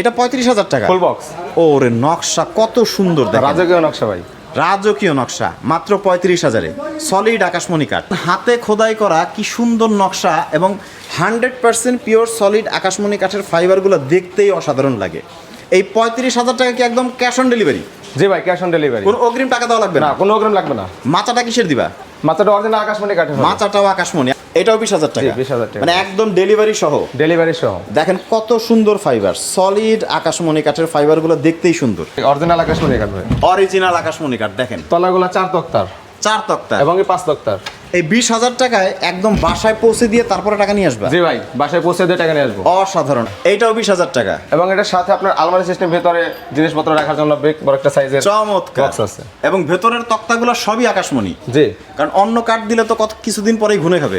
এটা পঁয়ত্রিশ হাজার টাকা। ফুল বক্স ওরে নকশা কত সুন্দর রাজকীয় নকশা ভাই। রাজকীয় নকশা মাত্র পঁয়ত্রিশ হাজারে। সলিড আকাশমণি কাঠ হাতে খোদাই করা কি সুন্দর নকশা এবং হান্ড্রেড পার্সেন্ট পিওর সলিড আকাশমণি কাঠের ফাইবারগুলো দেখতেই অসাধারণ লাগে। এই পঁয়ত্রিশ হাজার টাকা কি একদম ক্যাশ অন ডেলিভারি জি ভাই ক্যাশ অন ডেলিভারি কোনো অগ্রিম টাকা দেওয়া লাগবে না? কোনো অগ্রিম লাগবে না। মাচাটা কিসের দিবা? মাত্রটা অরিজিনাল আকাশমণি কাঠে মাচাটাও আকাশমণি। এটাও বিশ হাজার টাকা। বিশ হাজার টাকা। মানে একদম ডেলিভারি সহ। ডেলিভারি সহ। দেখেন কত সুন্দর ফাইবার সলিড আকাশমণি কাঠের ফাইবারগুলো দেখতেই সুন্দর। অরিজিনাল আকাশমণি কাঠ অরিজিনাল আকাশমণি কাঠ দেখেন। তলাগুলো চার তক্তার। চার তক্তা এবং পাঁচ তক্তার। এই বিশ হাজার টাকায় একদম বাসায় পৌঁছে দিয়ে তারপরে টাকা নিয়ে আসবে। জি ভাই বাসায় পৌঁছে দিয়ে টাকা নিয়ে আসব। অসাধারণ। এইটাও বিশ হাজার টাকা। এবং এটার সাথে আপনার আলমারি সিস্টেম ভেতরে জিনিসপত্র রাখার জন্য বেগ বড় একটা সাইজের চমৎকার। আছে। এবং ভেতরের তক্তাগুলো সবই আকাশমণি। জি। কারণ অন্য কাঠ দিলে তো কত কিছুদিন পরেই ঘুরে খাবে।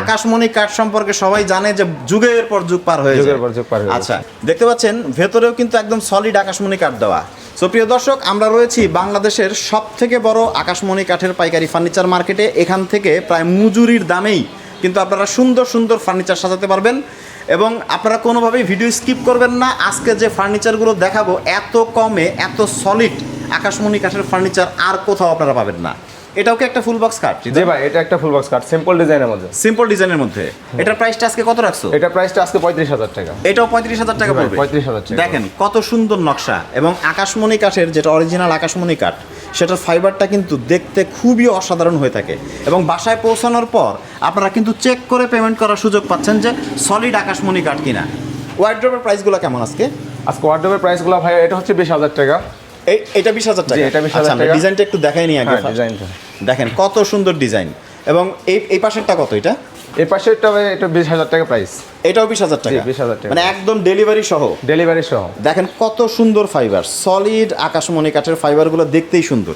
আকাশমণি কাঠ সম্পর্কে সবাই জানে যে যুগের পর যুগ পার হয়ে যুগের পর যুগ পার হয়ে আচ্ছা দেখতে পাচ্ছেন ভেতরেও কিন্তু একদম সলিড আকাশমণি কাঠ দেওয়া। সো প্রিয় দর্শক আমরা রয়েছি বাংলাদেশের সব থেকে বড় আকাশমণি কাঠের পাইকারি ফার্নিচার মার্কেটে এখান থেকে প্রায় মজুরির দামেই কিন্তু আপনারা সুন্দর সুন্দর ফার্নিচার সাজাতে পারবেন এবং আপনারা কোনোভাবেই ভিডিও স্কিপ করবেন না। আজকে যে ফার্নিচারগুলো দেখাবো এত কমে এত সলিড আকাশমণি কাঠের ফার্নিচার আর কোথাও আপনারা পাবেন না। এটাও কি একটা ফুল বক্স কাঠ জি ভাই এটা একটা ফুল বক্স কাঠ সিম্পল ডিজাইনের মধ্যে। সিম্পল ডিজাইনের মধ্যে। এটার প্রাইসটা আজকে কত রাখছো? এটা প্রাইসটা আজকে পঁয়ত্রিশ হাজার টাকা। এটাও পঁয়ত্রিশ হাজার টাকা জি ভাই, পড়বে। 35,000 টাকা। দেখেন কত সুন্দর নকশা এবং আকাশমণি কাঠের যেটা অরিজিনাল আকাশমণি কাঠ সেটার ফাইবারটা কিন্তু দেখতে খুবই অসাধারণ হয়ে থাকে। এবং বাসায় পৌঁছানোর পর আপনারা কিন্তু চেক করে পেমেন্ট করার সুযোগ পাচ্ছেন যে সলিড আকাশমণি কাঠ কিনা। ওয়াইড্রোপের প্রাইসগুলো কেমন আজকে? আজকে ওয়ার্ডরোবের প্রাইসগুলো ভাই এটা হচ্ছে বিশ হাজার টাকা। এই এটা বিশ হাজার টাকা? এটা 20,000 আচ্ছা, আমরা টাকা। ডিজাইনটা একটু দেখাই নি আগে হ্যাঁ ডিজাইনটা দেখেন কত সুন্দর ডিজাইন এবং এই এই পাশেরটা কত এটা? এই পাশে এটা এটা বিশ হাজার টাকা প্রাইস এটাও বিশ হাজার টাকা। 20,000 টাকা। মানে একদম ডেলিভারি সহ। ডেলিভারি সহ। দেখেন কত সুন্দর ফাইবার সলিড আকাশমণি কাঠের ফাইবারগুলো দেখতেই সুন্দর।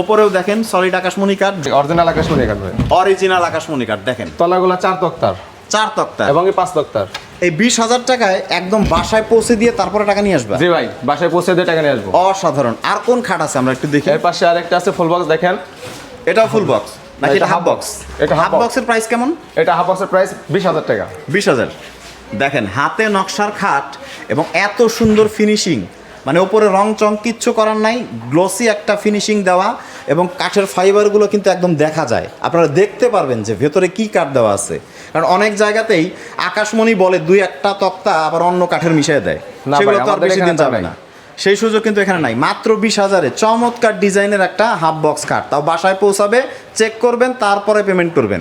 ওপরেও দেখেন সলিড আকাশমণি কাঠ। অরিজিনাল আকাশমণি কাঠ অরিজিনাল আকাশমণি কাঠ দেখেন। তলাগুলো চার তক্তার। চার তক্তা এবং এই পাঁচ তক্তার। এই বিশ হাজার টাকায় একদম বাসায় পৌঁছে দিয়ে তারপরে টাকা নিয়ে আসবা। জি ভাই বাসায় পৌঁছে দিয়ে টাকা নিয়ে আসব। অসাধারণ। আর কোন খাট আছে আমরা একটু দেখি? এর পাশে আরেকটা আছে ফুল বক্স দেখেন। এটাও ফুল বক্স নাকি এটা হাফ বক্স এটা হাফ বক্সের প্রাইস কেমন? এটা হাফ বক্সের প্রাইস বিশ হাজার টাকা। বিশ হাজার। দেখেন হাতে নকশার খাট এবং এত সুন্দর ফিনিশিং মানে ওপরে রং চং কিচ্ছু করার নাই গ্লসি একটা ফিনিশিং দেওয়া এবং কাঠের ফাইবারগুলো কিন্তু একদম দেখা যায়। আপনারা দেখতে পারবেন যে ভেতরে কি কাঠ দেওয়া আছে। কারণ অনেক জায়গাতেই আকাশমণি বলে দুই একটা তক্তা আবার অন্য কাঠের মিশিয়ে দেয়। না সেগুলো তো আর বেশি দিন যাবে না। সেই সুযোগ কিন্তু এখানে নাই। মাত্র বিশ হাজারে চমৎকার ডিজাইনের একটা হাফ বক্স কার্ড তাও বাসায় পৌঁছাবে চেক করবেন তারপরে পেমেন্ট করবেন।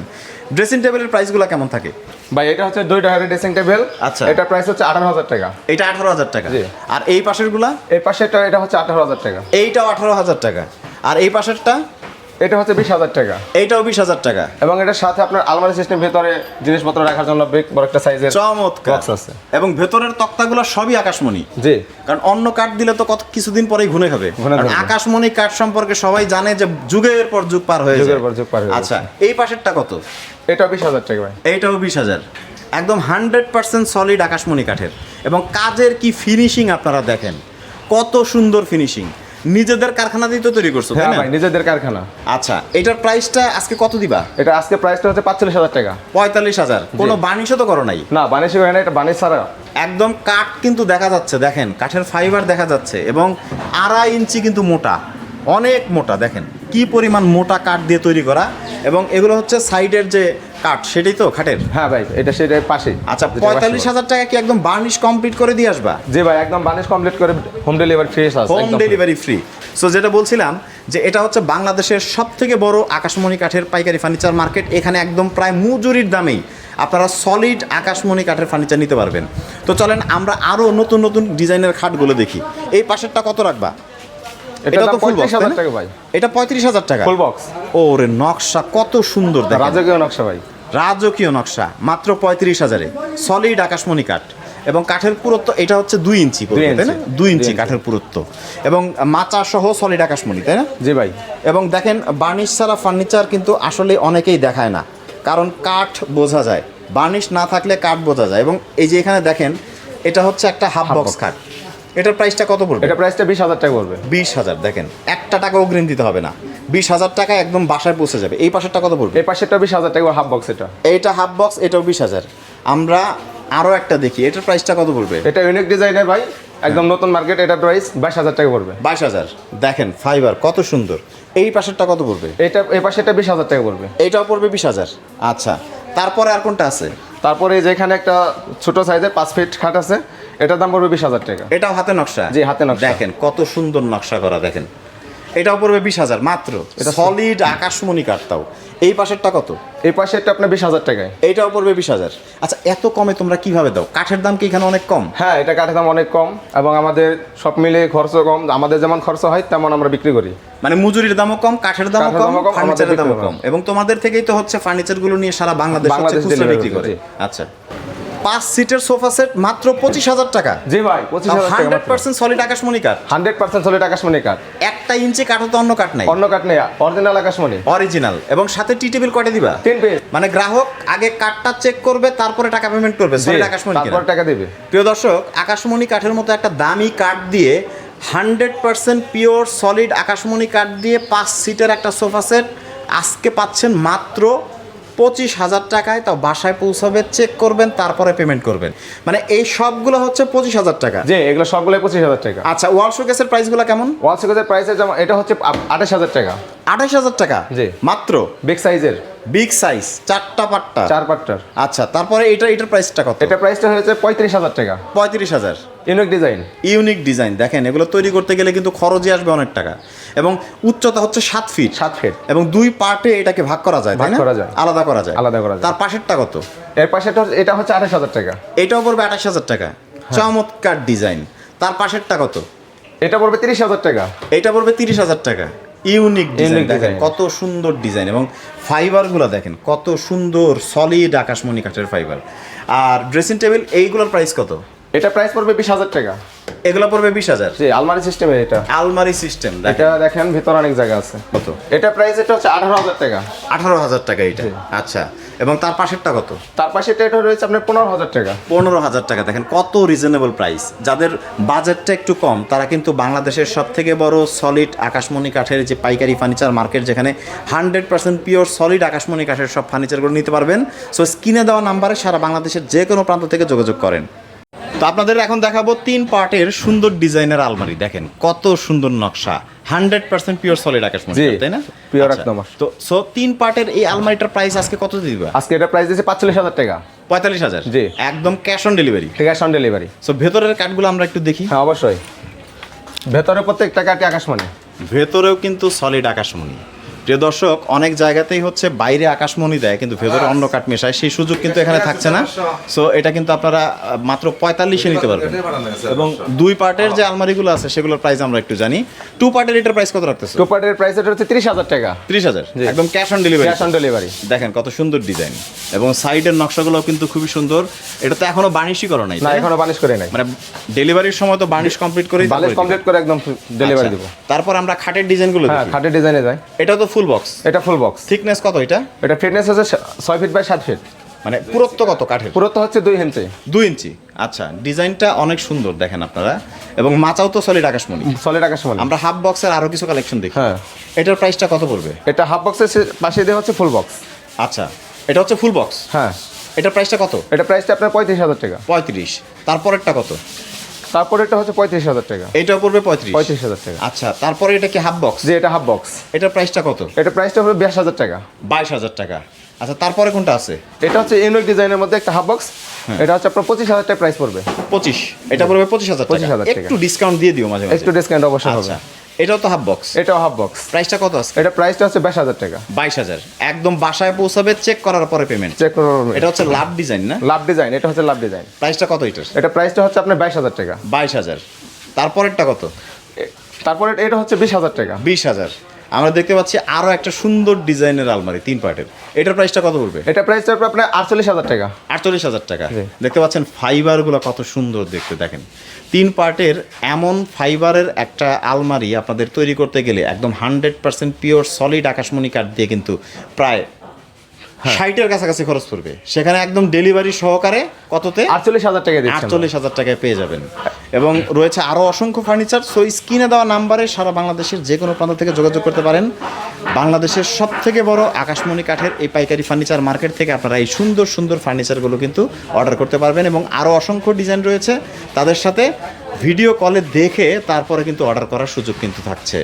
ড্রেসিং টেবিলের প্রাইসগুলো কেমন থাকে? ভাই এটা হচ্ছে দুই টাকার ড্রেসিং টেবিল আচ্ছা। এটা প্রাইস হচ্ছে আঠারো হাজার টাকা। এটা আঠারো হাজার টাকা। আর এই পাশেরগুলা? এই পাশে এটা এটা হচ্ছে আঠারো হাজার টাকা। এইটাও আঠারো হাজার টাকা। আর এই পাশেরটা? এটা হচ্ছে বিশ হাজার টাকা। এইটাও বিশ হাজার টাকা। এবং এটার সাথে আপনার আলমারি সিস্টেম ভেতরে জিনিসপত্র রাখার জন্য বেগ বড় একটা সাইজের চমৎকার। বক্স আছে। এবং ভেতরের তক্তাগুলো সবই আকাশমণি। জি। কারণ অন্য কাঠ দিলে তো কত কিছুদিন পরেই ঘুরে খাবে। আকাশমণি কাঠ সম্পর্কে সবাই জানে যে যুগের পর যুগ পার হয়ে যুগের পর যুগ পার হয়ে আচ্ছা এই পাশেরটা কত? এটা বিশ হাজার টাকা ভাই। এইটাও বিশ হাজার। একদম হান্ড্রেড পার্সেন্ট সলিড আকাশমণি কাঠের। এবং কাজের কি ফিনিশিং আপনারা দেখেন? কত সুন্দর ফিনিশিং নিজেদের কারখানা দিয়ে তো তৈরি করছ হ্যাঁ ভাই নিজেদের কারখানা। আচ্ছা এটার প্রাইসটা আজকে কত দিবা? এটা আজকে প্রাইসটা হচ্ছে পাঁচচল্লিশ হাজার টাকা। পঁয়তাল্লিশ হাজার। কোনো বানিশও তো করো নাই? না বানিশ হয় না এটা বানিশ ছাড়া। একদম কাঠ কিন্তু দেখা যাচ্ছে দেখেন কাঠের ফাইবার দেখা যাচ্ছে এবং আড়াই ইঞ্চি কিন্তু মোটা অনেক মোটা দেখেন। কি পরিমাণ মোটা কাঠ দিয়ে তৈরি করা এবং এগুলো হচ্ছে সাইডের যে কাঠ সেটাই তো খাটের? হ্যাঁ ভাই এটা সেটার পাশে আচ্ছা পঁয়তাল্লিশ হাজার টাকা কি একদম বার্নিশ কমপ্লিট করে দিয়ে আসবা। জি ভাই একদম বানিশ কমপ্লিট করে home delivery free home delivery free so যেটা বলছিলাম যে এটা হচ্ছে বাংলাদেশের সব থেকে বড় আকাশমণি কাঠের পাইকারি ফার্নিচার মার্কেট এখানে একদম প্রায় মজুরির দামেই আপনারা সলিড আকাশমণি কাঠের ফার্নিচার নিতে পারবেন। তো চলেন আমরা আরও নতুন নতুন ডিজাইনের খাটগুলো দেখি। এই পাশেরটা কত রাখবা? এটা তো ফুল? টাকা ভাই। এটা পঁয়ত্রিশ হাজার টাকা? ফুল বক্স ওরে নকশা কত সুন্দর রাজকীয় নকশা ভাই। রাজকীয় নকশা মাত্র পঁয়ত্রিশ হাজারে। সলিড আকাশমণি কাঠ। এবং কাঠের পুরুত্ব এটা হচ্ছে দুই ইঞ্চি তাই না? ইঞ্চি। দুই ইঞ্চি কাঠের পুরুত্ব। এবং মাচা সহ সলিড আকাশমণি তাই না? জি ভাই। এবং দেখেন বার্নিশ ছাড়া ফার্নিচার কিন্তু আসলে অনেকেই দেখায় না। কারণ কাঠ বোঝা যায়। বার্নিশ না থাকলে কাঠ বোঝা যায়। এবং এই যে এখানে দেখেন এটা হচ্ছে একটা হাফ বক্স। খাট এটার প্রাইসটা কত পড়বে? এটা প্রাইসটা বিশ হাজার টাকা পড়বে। বিশ হাজার দেখেন একটা টাকা অগ্রিম দিতে হবে না। বিশ হাজার টাকা একদম বাসায় পৌঁছে যাবে। এই পাশেরটা কত পড়বে? এই পাশেরটা বিশ হাজার টাকা হাফ বক্স এটা। এইটা হাফ বক্স এটাও বিশ হাজার। আমরা আরও একটা দেখি এটার প্রাইসটা কত পড়বে? এটা ইউনিক ডিজাইনের ভাই একদম নতুন মার্কেট এটার প্রাইস বাইশ হাজার টাকা পড়বে। বাইশ হাজার দেখেন ফাইবার কত সুন্দর। এই পাশেরটা কত পড়বে? এটা এই পাশে এটা বিশ হাজার টাকা পড়বে। এটাও পড়বে বিশ হাজার। আচ্ছা তারপরে আর কোনটা আছে? তারপরে যেখানে একটা ছোট সাইজের পাঁচ ফিট খাট আছে। এটার দাম পড়বে বিশ হাজার টাকা। এটাও হাতে নকশা? জি, হাতে নকশা। দেখেন কত সুন্দর নকশা করা দেখেন। এটাও পড়বে বিশ হাজার মাত্র। এটা সলিড আকাশমণি কাঠটাও। এই পাশেরটা কত? এই পাশেরটা আপনার বিশ হাজার টাকায়। এইটাও পড়বে বিশ হাজার। আচ্ছা এত কমে তোমরা কীভাবে দাও? কাঠের দাম কি এখানে অনেক কম? হ্যাঁ এটা কাঠের দাম অনেক কম এবং আমাদের সব মিলে খরচ কম। আমাদের যেমন খরচ হয় তেমন আমরা বিক্রি করি। মানে মজুরির দামও কম কাঠের দামও কম ফার্নিচারের দামও কম। এবং তোমাদের থেকেই তো হচ্ছে ফার্নিচারগুলো নিয়ে সারা বাংলাদেশ বিক্রি করে। আচ্ছা। পাঁচ সিটের সোফা সেট মাত্র পঁচিশ হাজার টাকা। জি ভাই পঁচিশ হাজার হান্ড্রেড পার্সেন্ট সলিড আকাশমণি কাঠ। হান্ড্রেড পার্সেন্ট চলে আকাশমণি কাঠ। একটা ইঞ্চি কাঠও তো অন্য কাঠ নাই। অন্য কাঠ নেই অরিজিনাল আকাশমণি। অরিজিনাল এবং সাথে টি টেবিল কটে দিবা? তিন পিস মানে গ্রাহক আগে কাঠটা চেক করবে তারপরে টাকা পেমেন্ট করবে। সলিড আকাশমণি তারপর টাকা দেবে। প্রিয় দর্শক আকাশমণি কাঠের মতো একটা দামি কাঠ দিয়ে হান্ড্রেড পার্সেন্ট পিওর সলিড আকাশমণি কাঠ দিয়ে পাঁচ সিটের একটা সোফা সেট আজকে পাচ্ছেন মাত্র পঁচিশ হাজার টাকায় তাও বাসায় পৌঁছাবে চেক করবেন তারপরে পেমেন্ট করবেন। মানে এই সবগুলো হচ্ছে পঁচিশ হাজার টাকা। যে এগুলো সবগুলো পঁচিশ হাজার টাকা। আচ্ছা ওয়াল শোকেসের প্রাইসগুলো কেমন? ওয়াল শোকেসের প্রাইসের যেমন এটা হচ্ছে আঠাশ হাজার টাকা। আঠাশ হাজার টাকা? জি। মাত্র? বিগ সাইজের বিগ সাইজ চারটা পাট্টা? চার পাট্টার। আচ্ছা তারপরে এটা এটার প্রাইসটা কত? এটা প্রাইসটা হয়েছে পঁয়ত্রিশ হাজার টাকা। পঁয়ত্রিশ হাজার। ইউনিক ডিজাইন ইউনিক ডিজাইন দেখেন এগুলো তৈরি করতে গেলে কিন্তু খরচই আসবে অনেক টাকা। এবং উচ্চতা হচ্ছে সাত ফিট সাত ফিট এবং দুই পার্টে এটাকে ভাগ করা যায় ভাগ করা যায়। আলাদা করা যায়। আলাদা করা যায়। তার পাশেরটা কত? এর পাশে এটা হচ্ছে- এটা হচ্ছে আঠাশ হাজার টাকা। এটাও পড়বে আঠাশ হাজার টাকা। হ্যাঁ। চমৎকার ডিজাইন তার পাশেরটা কত? এটা পড়বে তিরিশ হাজার টাকা। এটা পড়বে তিরিশ হাজার টাকা। ইউনিক ডিজাইন দেখেন কত সুন্দর ডিজাইন এবং ফাইবারগুলো দেখেন কত সুন্দর সলিড আকাশমণি কাঠের ফাইবার আর ড্রেসিং টেবিল এইগুলোর প্রাইস কত? এটা প্রাইস পড়বে বিশ হাজার টাকা। এগুলো পড়বে বিশ হাজার। জি আলমারি সিস্টেমের এটা। আলমারি সিস্টেম এটা দেখেন ভেতর অনেক জায়গা আছে। কত? এটা প্রাইস এটা হচ্ছে আঠারো হাজার টাকা। আঠারো হাজার টাকা এটা। আচ্ছা এবং তার পাশেরটা কত? তার পাশে এটা রয়েছে আপনার পনেরো হাজার টাকা। পনেরো হাজার টাকা। দেখেন কত রিজনেবল প্রাইস যাদের বাজেটটা একটু কম তারা কিন্তু বাংলাদেশের সব থেকে বড় সলিড আকাশমণি কাঠের যে পাইকারি ফার্নিচার মার্কেট যেখানে হান্ড্রেড পার্সেন্ট পিওর সলিড আকাশমণি কাঠের সব ফার্নিচারগুলো নিতে পারবেন। সো স্ক্রিনে দেওয়া নাম্বারে সারা বাংলাদেশের যে কোনো প্রান্ত থেকে যোগাযোগ করেন। তো আপনাদের এখন দেখাবো তিন পার্টের সুন্দর ডিজাইনের আলমারি। দেখেন কত সুন্দর নকশা। হান্ড্রেড পার্সেন্ট পিওর সলিড আকাশমণি জি, তাই না? pure আচ্ছা, একদম। তো সো তিন পার্টের এই আলমারিটার প্রাইস আজকে কত দিবা? আজকে এটা প্রাইস দিয়েছে পাঁচচল্লিশ হাজার টাকা। পঁয়তাল্লিশ হাজার? জি। একদম cash on delivery cash on delivery so ভেতরের কাঠগুলো আমরা একটু দেখি। হ্যাঁ অবশ্যই। ভেতরে প্রত্যেকটা কাটি আকাশমণি। ভেতরেও কিন্তু সলিড আকাশমণি। প্রিয় দর্শক অনেক জায়গাতেই হচ্ছে বাইরে আকাশমণি দেয় কিন্তু ভেতরে অন্য কাঠ মেশায়। সেই সুযোগ কিন্তু এখানে থাকছে না। সো এটা কিন্তু আপনারা মাত্র পঁয়তাল্লিশে নিতে পারবেন। এবং দুই পার্টের যে আলমারিগুলো আছে সেগুলোর প্রাইস আমরা একটু জানি। টু পার্টের এটার প্রাইস কত রাখতেছে? টু পার্টের প্রাইস এটা হচ্ছে তিরিশ হাজার টাকা। ত্রিশ হাজার? একদম cash on delivery cash on delivery দেখেন কত সুন্দর ডিজাইন এবং সাইডের নকশাগুলো কিন্তু খুবই সুন্দর। এটা তো এখনও বার্নিশই করো নাই না এখনও বানিশ করে নাই। মানে ডেলিভারির সময় তো বার্নিশ কমপ্লিট তারপরে দিবে। কমপ্লিট করে একদম ডেলিভারি আচ্ছা, দিব। তারপর আমরা খাটের ডিজাইনগুলো হ্যাঁ দেখি। খাটের ডিজাইনে যায় এটা তো ফুল বক্স এটা ফুল বক্স থিকনেস কত এটা? এটা ফিটনেস সা- ছয় ফিট বাই সাত ফিট মানে পুরত্ব কত কাঠের? পুরো তো হচ্ছে দুই ইঞ্চি দুই ইঞ্চি আচ্ছা ডিজাইনটা অনেক সুন্দর দেখেন আপনারা। এবং মাচাও তো সলিড আকাশমণি। সলিড আকাশমণি। আমরা হাফ বক্সের আরও কিছু কালেকশন দেখি। হ্যাঁ। এটার প্রাইসটা কত পড়বে? এটা হাফ বক্সের পাশে দিয়ে হচ্ছে ফুল বক্স আচ্ছা এটা হচ্ছে ফুল বক্স হ্যাঁ। এটার প্রাইসটা কত? এটা প্রাইসটা আপনার পঁয়ত্রিশ হাজার টাকা। পঁয়ত্রিশ। তারপরেরটা কত? তারপরে এটা হচ্ছে পঁয়ত্রিশ হাজার টাকা। এটা পড়বে পঁয়ত্রিশ। পঁয়ত্রিশ হাজার টাকা। আচ্ছা তারপরে এটা কি হাফ বক্স যে এটা হাফ বক্স এটার প্রাইসটা কত? এটা প্রাইসটা হবে বিশ হাজার টাকা। বাইশ হাজার টাকা। আচ্ছা তারপরে কোনটা আছে? এটা হচ্ছে ইউনিক ডিজাইনের মধ্যে একটা হাফ বক্স এটা হচ্ছে আপনার পঁচিশ হাজার টাকা প্রাইস পড়বে। পঁচিশ। এটা পড়বে পঁচিশ হাজার পঁচিশ হাজার টাকা। একটু ডিসকাউন্ট দিয়ে দিও মাঝে মাঝে। একটু ডিসকাউন্ট অবশ্যই হবে। আচ্ছা। এটাও তো হাফ বক্স এটাও হাফ বক্স প্রাইসটা কত আছে এটা প্রাইসটা হচ্ছে বাইশ হাজার টাকা। বাইশ হাজার। একদম বাসায় পৌঁছাবে চেক করার পরে পেমেন্ট চেক করুন এটা হচ্ছে লাভ ডিজাইন না? লাভ ডিজাইন এটা হচ্ছে লাভ ডিজাইন প্রাইসটা কত এটার? এটা প্রাইসটা হচ্ছে আপনার বাইশ হাজার টাকা। বাইশ হাজার। তারপরেরটা কত? তারপরে এটা হচ্ছে বিশ হাজার টাকা। বিশ হাজার। আমরা দেখতে পাচ্ছি আরও একটা সুন্দর ডিজাইনের আলমারি তিন পার্টের এটার প্রাইসটা কত পড়বে এটা প্রাইসটা আপনার আটচল্লিশ হাজার টাকা আটচল্লিশ হাজার টাকা। দেখতে পাচ্ছেন ফাইবারগুলো কত সুন্দর দেখতে দেখেন তিন পার্টের এমন ফাইবারের একটা আলমারি আপনাদের তৈরি করতে গেলে একদম হান্ড্রেড পার্সেন্ট পিওর সলিড আকাশমণি কাঠ দিয়ে কিন্তু প্রায়। ষাটের কাছাকাছি খরচ পড়বে। সেখানে একদম ডেলিভারি সহকারে কততে? আটচল্লিশ হাজার টাকা আটচল্লিশ হাজার টাকায় পেয়ে যাবেন। এবং রয়েছে আরও অসংখ্য ফার্নিচার সো স্ক্রিনে দেওয়া নাম্বারে সারা বাংলাদেশের যে কোনো প্রান্ত থেকে যোগাযোগ করতে পারেন। বাংলাদেশের সব থেকে বড় আকাশমণি কাঠের এই পাইকারি ফার্নিচার মার্কেট থেকে আপনারা এই সুন্দর সুন্দর ফার্নিচারগুলো কিন্তু অর্ডার করতে পারবেন এবং আরও অসংখ্য ডিজাইন রয়েছে। তাদের সাথে ভিডিও কলে দেখে তারপরে কিন্তু অর্ডার করার সুযোগ কিন্তু থাকছে।